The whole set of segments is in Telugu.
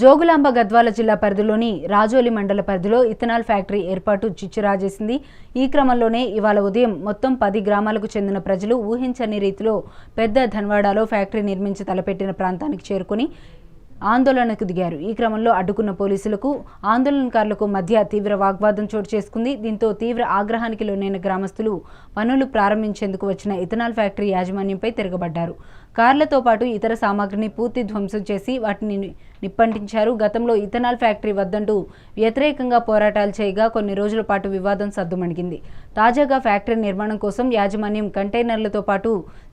జోగులాంబ గద్వాల జిల్లా పరిధిలోని రాజోలి మండల పరిధిలో ఇథనాల్ ఫ్యాక్టరీ ఏర్పాటు చిచ్చురాజేసింది. ఈ క్రమంలోనే ఇవాళ ఉదయం మొత్తం పది గ్రామాలకు చెందిన ప్రజలు ఊహించని రీతిలో పెద్ద ధన్వాడాలో ఫ్యాక్టరీ నిర్మించి తలపెట్టిన ప్రాంతానికి చేరుకుని ఆందోళనకు దిగారు. ఈ క్రమంలో అడ్డుకున్న పోలీసులకు ఆందోళనకారులకు మధ్య తీవ్ర వాగ్వాదం చోటు చేసుకుంది. దీంతో తీవ్ర ఆగ్రహానికి లోనైన గ్రామస్తులు పనులు ప్రారంభించేందుకు వచ్చిన ఇథనాల్ ఫ్యాక్టరీ యాజమాన్యంపై తిరగబడ్డారు. కార్లతో పాటు ఇతర సామాగ్రిని పూర్తి ధ్వంసం చేసి వాటిని నిప్పంటించారు. గతంలో ఇథనాల్ ఫ్యాక్టరీ వద్దంటూ వ్యతిరేకంగా పోరాటాలు చేయగా కొన్ని రోజుల పాటు వివాదం సద్దుమణిగింది. తాజాగా ఫ్యాక్టరీ నిర్మాణం కోసం యాజమాన్యం కంటైనర్లతో పాటు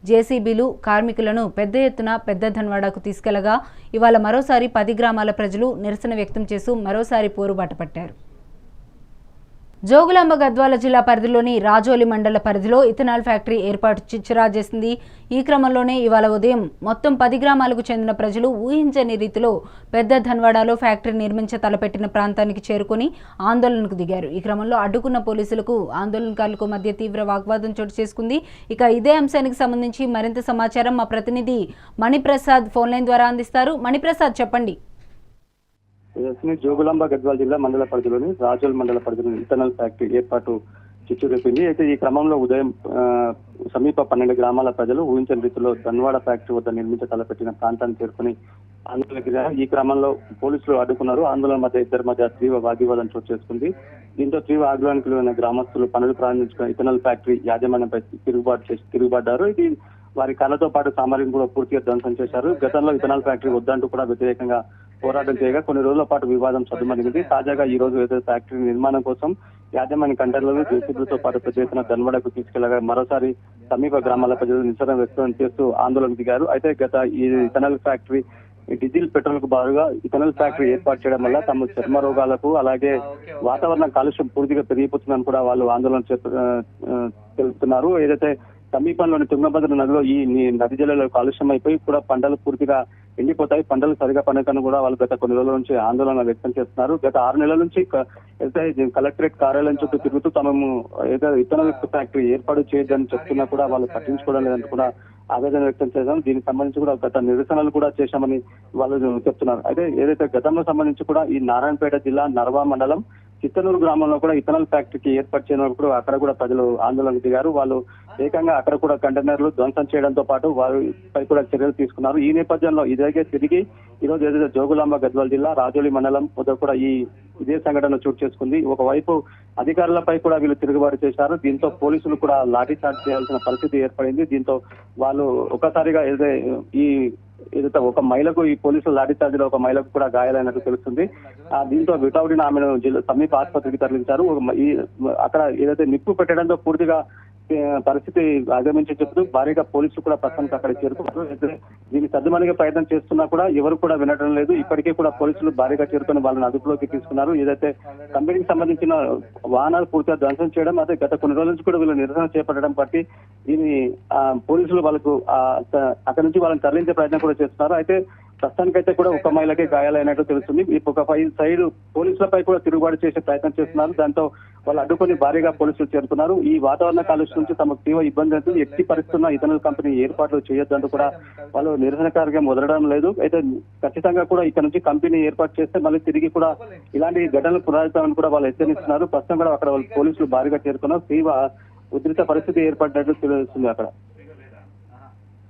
జేసీబీలు కార్మికులను పెద్ద ఎత్తున పెద్ద ధన్వాడకు తీసుకెళ్ళగా ఇవాళ మరోసారి పది గ్రామాల ప్రజలు నిరసన వ్యక్తం చేస్తూ మరోసారి పోరుబాట పట్టారు. జోగులాంబ గద్వాల జిల్లా పరిధిలోని రాజోలి మండల పరిధిలో ఇథనాల్ ఫ్యాక్టరీ ఏర్పాటు చిచ్చురా చేసింది. ఈ క్రమంలోనే ఇవాళ ఉదయం మొత్తం పది గ్రామాలకు చెందిన ప్రజలు ఊహించని రీతిలో పెద్ద ధన్వాడలో ఫ్యాక్టరీ నిర్మించ తలపెట్టిన ప్రాంతానికి చేరుకుని ఆందోళనకు దిగారు. ఈ క్రమంలో అడ్డుకున్న పోలీసులకు ఆందోళనకారులకు మధ్య తీవ్ర వాగ్వాదం చోటు చేసుకుంది. ఇక ఇదే అంశానికి సంబంధించి మరింత సమాచారం మా ప్రతినిధి మణిప్రసాద్ ఫోన్లైన్ ద్వారా అందిస్తారు. మణిప్రసాద్ చెప్పండి. జోగులాంబ గద్వాల జిల్లా మండల పరిధిలోని రాజోల్ మండల పరిధిలోని ఇథనాల్ ఫ్యాక్టరీ ఏర్పాటు చిచ్చు రేపింది. అయితే ఈ క్రమంలో ఉదయం సమీప పన్నెండు గ్రామాల ప్రజలు ఊహించని రీతిలో ధన్వాడ ఫ్యాక్టరీ వద్ద నిర్మించ తలపెట్టిన ప్రాంతాన్ని చేరుకుని ఆందోళనకి ఈ క్రమంలో పోలీసులు అడ్డుకున్నారు. ఆందోళన మధ్య ఇద్దరి మధ్య తీవ్ర వాగ్వివాదం చోటు చేసుకుంది. దీంతో తీవ్ర ఆగ్రహానికి లోనైన గ్రామస్తులు పనులు ప్రారంభించుకున్న ఇథనాల్ ఫ్యాక్టరీ యాజమాన్యంపై తిరుగుబాటు చేసి తిరుగుబడ్డారు ఇది వారి కళ్ళతో పాటు సామగ్రిని కూడా పూర్తిగా ధ్వంసం చేశారు. గతంలో ఇథనాల్ ఫ్యాక్టరీ వద్దంటూ కూడా వ్యతిరేకంగా పోరాటం చేయగా కొన్ని రోజుల పాటు వివాదం సద్దుమణిగింది. తాజాగా ఈ రోజు ఏదైతే ఫ్యాక్టరీ నిర్మాణం కోసం యాజమాన్య కంటైనర్లను జేసీబీలతో పాటు పెద్ద ఎత్తున ధన్వడకు తీసుకెళ్ళగా మరోసారి సమీప గ్రామాల ప్రజలు నిరసన వ్యక్తం చేస్తూ ఆందోళన దిగారు. అయితే గత ఈ ఇథనాల్ ఫ్యాక్టరీ డీజిల్ పెట్రోల్కు బారుగా ఇథనాల్ ఫ్యాక్టరీ ఏర్పాటు చేయడం వల్ల తమ చర్మ రోగాలకు అలాగే వాతావరణ కాలుష్యం పూర్తిగా పెరిగిపోతుందని కూడా వాళ్ళు ఆందోళన తెలుపుతున్నారు. ఏదైతే సమీపంలోని తుంగభద్ర నదిలో ఈ నది జలాలు కాలుష్యం అయిపోయి కూడా పంటలు పూర్తిగా ఎండిపోతాయి. పంటలు సరిగా పండకను కూడా వాళ్ళు గత కొన్ని రోజుల నుంచి ఆందోళన వ్యక్తం చేస్తున్నారు. గత ఆరు నెలల నుంచి కలెక్టరేట్ కార్యాలయం చుట్టూ తిరుగుతూ తమము ఏదైతే ఇథనాల్ ఫ్యాక్టరీ ఏర్పాటు చేయొద్దని చెప్తున్నా కూడా వాళ్ళు పట్టించుకోవడం లేదని కూడా ఆవేదన వ్యక్తం చేశాం. దీనికి సంబంధించి కూడా గత నిరసనలు కూడా చేశామని వాళ్ళు చెప్తున్నారు. అయితే ఏదైతే గతంలో సంబంధించి కూడా ఈ నారాయణపేట జిల్లా నర్వా మండలం చిత్తనూరు గ్రామంలో కూడా ఇథనాల్ ఫ్యాక్టరీకి ఏర్పాటు చేయనప్పుడు అక్కడ కూడా ప్రజలు ఆందోళనకు దిగారు. వాళ్ళు ఏకంగా అక్కడ కూడా కంటైనర్లు ధ్వంసం చేయడంతో పాటు వారిపై కూడా చర్యలు తీసుకున్నారు. ఈ నేపథ్యంలో ఇదే తిరిగి ఈ రోజు ఏదైతే జోగులాంబ గద్వాల జిల్లా రాజోలి మండలం వద్ద కూడా ఈ ఇదే సంఘటన చోటు చేసుకుంది. ఒకవైపు అధికారులపై కూడా వీళ్ళు తిరుగుబాటు చేశారు. దీంతో పోలీసులు కూడా లాఠీ చార్జ్ చేయాల్సిన పరిస్థితి ఏర్పడింది. దీంతో వాళ్ళు ఒకసారిగా ఏదైతే ఈ ఏదైతే ఒక మహిళకు ఈ పోలీసులు లాఠీ చార్జ్లో ఒక మహిళకు కూడా గాయాలైనట్టు తెలుస్తుంది. ఆ దీంతో విటౌడిన ఆమెను సమీప ఆసుపత్రికి తరలించారు. అక్కడ ఏదైతే నిప్పు పెట్టడంతో పూర్తిగా పరిస్థితి అగమించి చెప్తూ భారీగా పోలీసులు కూడా ప్రస్తుతానికి అక్కడ చేరుకున్నారు దీన్ని సర్దుమణిగే ప్రయత్నం చేస్తున్నా కూడా ఎవరు కూడా వినడం లేదు. ఇప్పటికే కూడా పోలీసులు భారీగా చేరుకొని వాళ్ళని అదుపులోకి తీసుకున్నారు. ఏదైతే కంపెనీకి సంబంధించిన వాహనాలు పూర్తిగా ధ్వంసం చేయడం అదే గత కొన్ని రోజుల నుంచి కూడా వీళ్ళు నిరసన చేపట్టడం బట్టి దీన్ని ఆ, పోలీసులు వాళ్ళకు అక్కడి అక్కడ నుంచి వాళ్ళని తరలించే ప్రయత్నం కూడా చేస్తున్నారు. అయితే ప్రస్తుతానికైతే కూడా ఒక మహిళకే గాయాలైనట్టు తెలుస్తుంది. ఒక సైడ్ పోలీసులపై కూడా తిరుగుబాటు చేసే ప్రయత్నం చేస్తున్నారు. దాంతో వాళ్ళు అడ్డుకొని భారీగా పోలీసులు చేరుకున్నారు ఈ వాతావరణ కాలుష్యం నుంచి తమకు తీవ్ర ఇబ్బంది అవుతుంది. ఎట్టి పరిస్థితున్న ఇతరుల కంపెనీ ఏర్పాట్లు చేయొద్దంటూ కూడా వాళ్ళు నిరసన కార్యం వదలడం లేదు. అయితే ఖచ్చితంగా కూడా ఇక్కడ నుంచి కంపెనీ ఏర్పాటు చేస్తే మళ్ళీ తిరిగి కూడా ఇలాంటి ఘటనలు పునరావృతమని కూడా వాళ్ళు హెచ్చరిస్తున్నారు. ప్రస్తుతం కూడా అక్కడ వాళ్ళు పోలీసులు భారీగా చేరుకున్నారు తీవ్ర ఉధృత పరిస్థితి ఏర్పడినట్టు తెలుస్తుంది అక్కడ.